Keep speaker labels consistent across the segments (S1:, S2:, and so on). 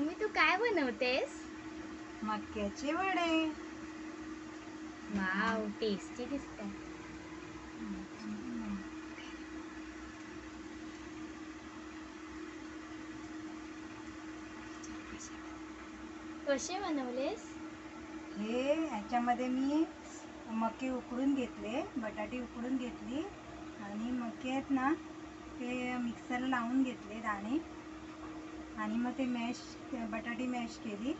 S1: Mummy तू काय बनवतेस?
S2: मक्याचे वडे.
S1: वाव टेस्टी दिसतात कसे बनवलेस?
S2: हे ह्याच्यामध्ये मी मके उकडून घेतले बटाटे उकडून घेतली आणि मके आहेत ना ते मिक्सरला लावून घेतले दाणे. आणि मग ते मॅश बटाटे मॅश केली.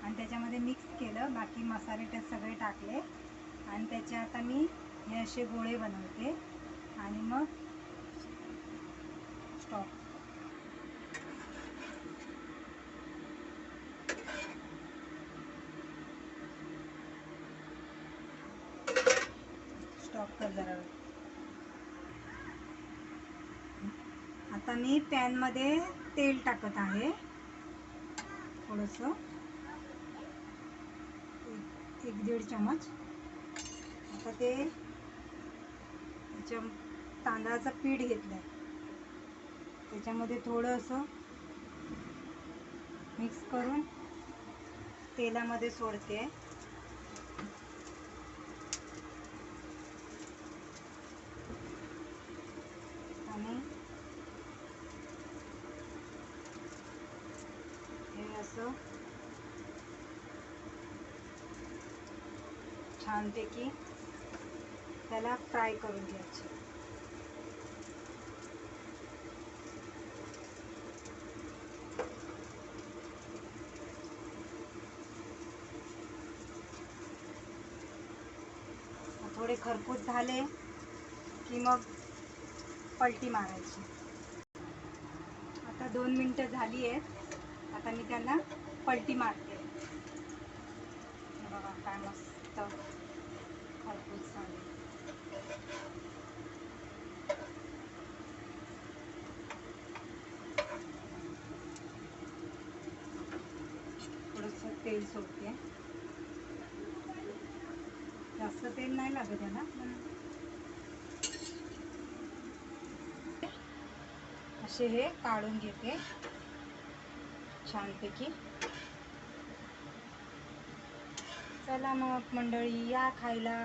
S2: आणि त्याच्यामध्ये मिक्स केलं. बाकी मसाले ते सगळे टाकले. आणि त्याचे आता मी हे असे गोळे बनवते. आणि मग स्टॉप स्टॉप कर जरा. आता मी पॅनमध्ये तेल टाकत आहे. थोडंसं. एक- एक दीड चमच. आता ते त्याच्या तांदळाचं पीठ घेतलं आहे त्याच्यामध्ये थोडंसं मिक्स करून तेलामध्ये सोडते आणि हे असं छानपैकी त्याला फ्राय करून घ्यायचे. थोडे खरपूस झाले की मग पलटी मारायची. आता दोन मिनटं झाली आहेत. आता मी त्यांना पलटी मारते. बघा काय मस्त खरपूस झाले. थोडंसं तेल सोडते. जास्त तेल नाही लागत याला असे हे काढून घेते. छानपैकी. चला मग मंडळी या खायला.